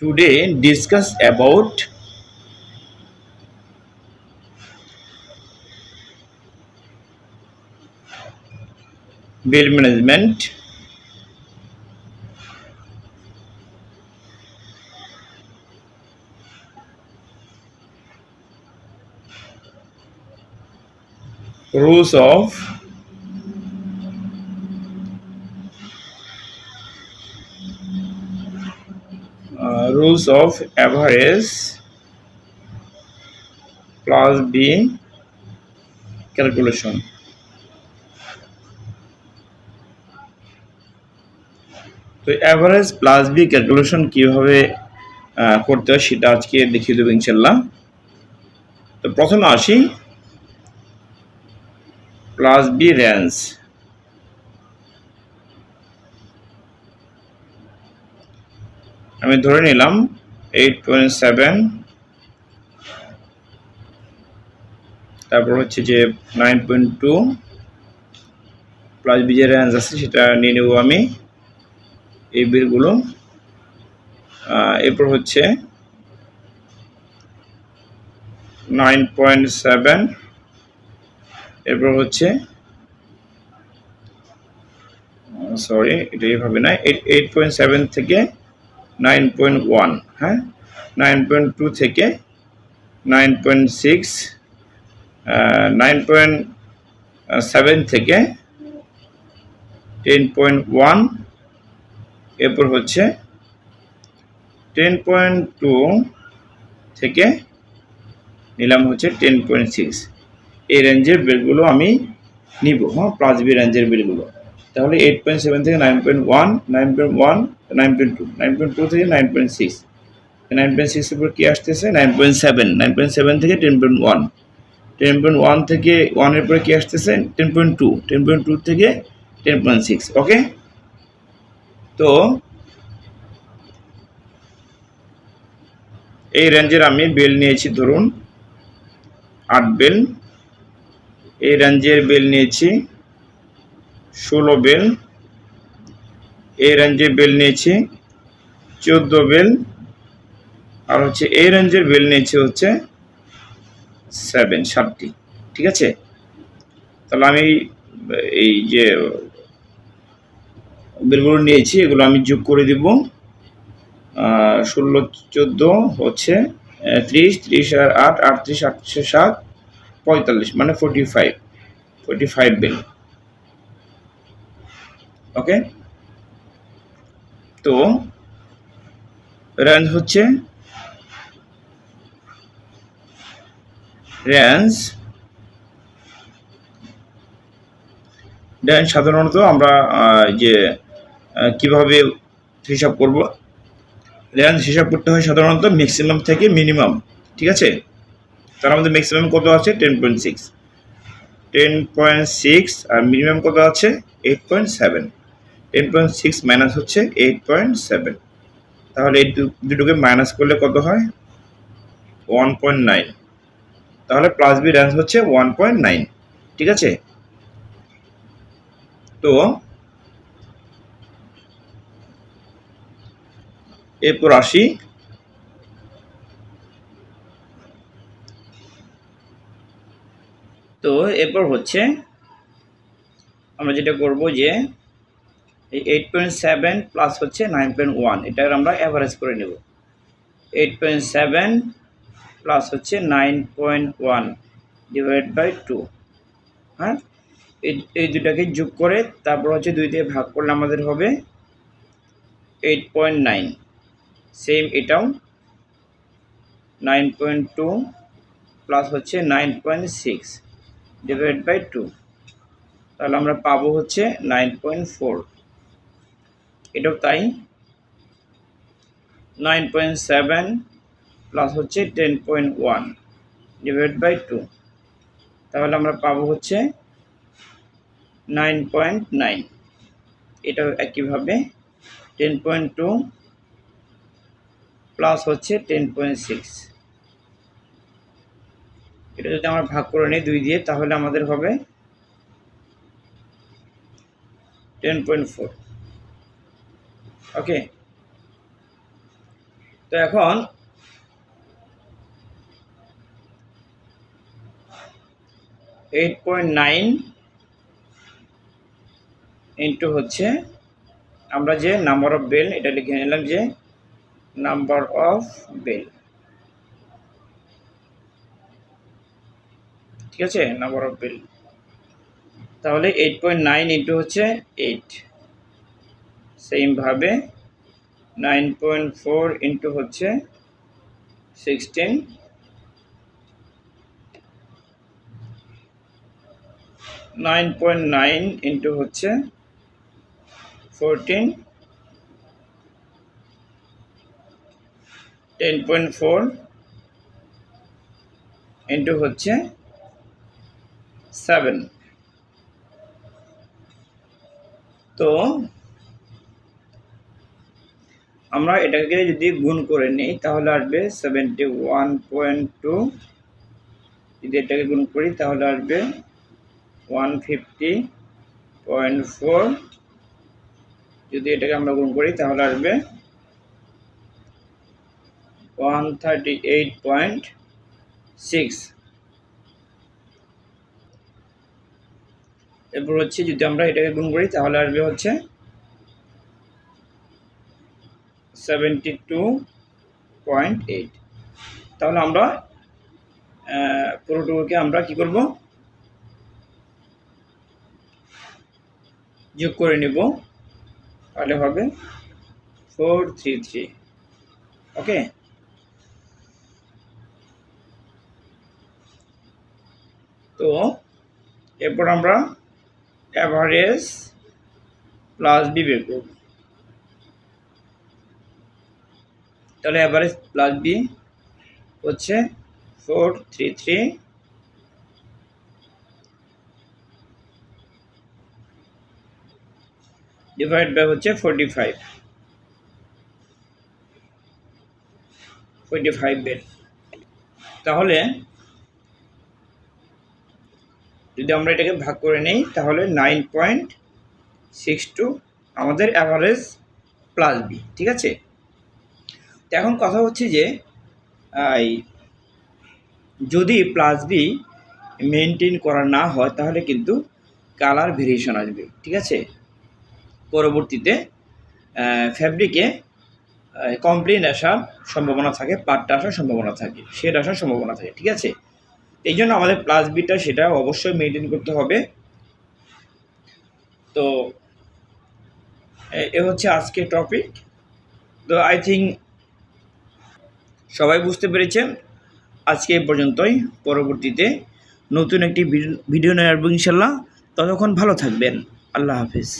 today discuss about bill management. Rules of rules of average plus b calculation. তো average plus B calculation কীভাবে করতে হয় সেটা আজকে দেখিয়ে দেবো ইনশাল্লাহ। তো প্রথমে আসি। প্লাস বি রেঞ্জ আমি ধরে নিলাম এইট পয়েন্ট সেভেন তারপর হচ্ছে যে nine point two plus B যে রেঞ্জ আছে, সেটা নিয়ে নেব আমি এই বিলগুলো। এরপর হচ্ছে নাইন পয়েন্ট সেভেন এরপর হচ্ছে সরি এটা এইভাবে না এইট এইট পয়েন্ট সেভেন থেকে নাইন পয়েন্ট ওয়ান হ্যাঁ? নাইন পয়েন্ট টু থেকে nine point six nine point seven থেকে টেন পয়েন্ট ওয়ান, এরপর হচ্ছে টেন পয়েন্ট টু থেকে নিলাম হচ্ছে টেন পয়েন্ট সিক্স। এই রেঞ্জের বিলগুলো আমি নিব হ্যাঁ? প্লাস বি রেঞ্জের বিলগুলো তাহলে এইট পয়েন্ট সেভেন থেকে nine point one nine point one nine point two nine point two থেকে nine point six nine point সিক্সের উপর কী আসতেছে? Nine point seven nine point seven থেকে ten point one ten point one থেকে ওয়ানের পরে কী আসতেছে? Ten point two ten point two থেকে টেন পয়েন্ট সিক্স ওকে তো এই রেঞ্জের আমি বেল নিয়েছি, ধরুন, আট বেল। এই রেঞ্জের বেল নিয়েছি ষোলো বিল। এই রেঞ্জের বিল নিয়েছি, চোদ্দ বিল। আর হচ্ছে এই রেঞ্জের বিল নিয়েছি হচ্ছে সেভেন সাতটি। ঠিক আছে? তাহলে আমি এই যে বিলগুলো নিয়েছি, এগুলো আমি যোগ করে দিব। ষোলো, চোদ্দ হচ্ছে ত্রিশ ত্রিশ আর আট, আটত্রিশ আটত্রিশ, সাত, পঁয়তাল্লিশ মানে forty five forty five bill. Okay? তো রেঞ্জ হচ্ছে রেঞ্জ রেঞ্জ সাধারণত আমরা যে কীভাবে হিসাব করব? রেঞ্জ হিসাব করতে হয় সাধারণত ম্যাক্সিমাম থেকে মিনিমাম ঠিক আছে? তার মধ্যে ম্যাক্সিমাম কত আছে? Ten point six ten point six আর মিনিমাম কত আছে? Eight point seven ten point six minus হচ্ছে এইট পয়েন্ট সেভেন তাহলে এই দুটোকে মাইনাস করলে কত হয়? ওয়ান পয়েন্ট নাইন তাহলে প্লাস বি রেঞ্জ হচ্ছে ওয়ান পয়েন্ট নাইন ঠিক আছে? তো এরপর আসি। তো এরপর হচ্ছে আমরা যেটা করব যে এই এইট পয়েন্ট সেভেন প্লাস হচ্ছে নাইন পয়েন্ট ওয়ান এটার আমরা অ্যাভারেজ করে নেব। এইট পয়েন্ট সেভেন প্লাস হচ্ছে nine point one divide by two হ্যাঁ? এই দুটাকে যোগ করে তারপর হচ্ছে দুই দিয়ে ভাগ করলে আমাদের হবে এইট পয়েন্ট নাইন সেম এটাও নাইন পয়েন্ট টু প্লাস হচ্ছে nine point six divide by two তাহলে আমরা পাবো হচ্ছে নাইন পয়েন্ট ফোর এটাও তাই। নাইন পয়েন্ট সেভেন প্লাস হচ্ছে ten point one divide by two তাহলে আমরা পাবো হচ্ছে নাইন পয়েন্ট নাইন এটাও একইভাবে টেন পয়েন্ট টু প্লাস হচ্ছে টেন পয়েন্ট সিক্স এটা যদি আমরা ভাগ করে নিই দুই দিয়ে, তাহলে আমাদের হবে টেন পয়েন্ট ফোর ওকে তো এখন এইট পয়েন্ট নাইন ইন্টু হচ্ছে, আমরা যে নাম্বার অফ বেল এটা লিখে নিলাম যে নাম্বার অফ বেল ঠিক আছে? নাম্বার অফ বেল তাহলে এইট পয়েন্ট নাইন ইন্টু হচ্ছে এইট সেমভাবে নাইন পয়েন্ট ফোর ইন্টু হচ্ছে sixteen nine point nine into হচ্ছে fourteen ten point four into হচ্ছে সেভেন তো আমরা এটাকে যদি গুণ করে নিই, তাহলে আসবে সেভেন্টি ওয়ান পয়েন্ট টু যদি এটাকে গুণ করি, তাহলে আসবে ওয়ান ফিফটি পয়েন্ট ফোর যদি এটাকে আমরা গুণ করি, তাহলে আসবে one thirty eight point six এরপর হচ্ছে যদি আমরা এটাকে গুণ করি, তাহলে আসবে হচ্ছে সেভেন্টি টু পয়েন্ট এইট তাহলে আমরা পুরোটুকুকে আমরা কি করব? যোগ করে নেব। তাহলে হবে ফোর থ্রি থ্রি ওকে? তো, এরপর আমরা অ্যাভারেজ প্লাস বি তাহলে অ্যাভারেজ প্লাস বি হচ্ছে four three three divide by হচ্ছে ফোরটি ফাইভ ফোরটি ফাইভ বেড তাহলে যদি আমরা এটাকে ভাগ করে নেই, তাহলে নাইন পয়েন্ট সিক্স টু আমাদের অ্যাভারেজ প্লাস বি ঠিক আছে? এখন কথা হচ্ছে যে এই যদি প্লাস বি মেনটেন করা না হয়, তাহলে কিন্তু কালার ভেরিয়েশন আসবে, ঠিক আছে? পরবর্তীতে ফ্যাব্রিকে কমপ্লেন আসার সম্ভাবনা থাকে পাটটা আসার সম্ভাবনা থাকে শেড আসার সম্ভাবনা থাকে, ঠিক আছে? এই জন্য আমাদের প্লাস বিটা সেটা অবশ্যই মেনটেন করতে হবে। তো, এ হচ্ছে আজকে টপিক তো আই থিঙ্ক সবাই বুঝতে পেরেছেন? আজকে এ পর্যন্তই। পরবর্তীতে নতুন একটি ভিডিও নিয়ে আসব ইনশাল্লাহ। ততক্ষণ ভালো থাকবেন। আল্লাহ হাফিজ।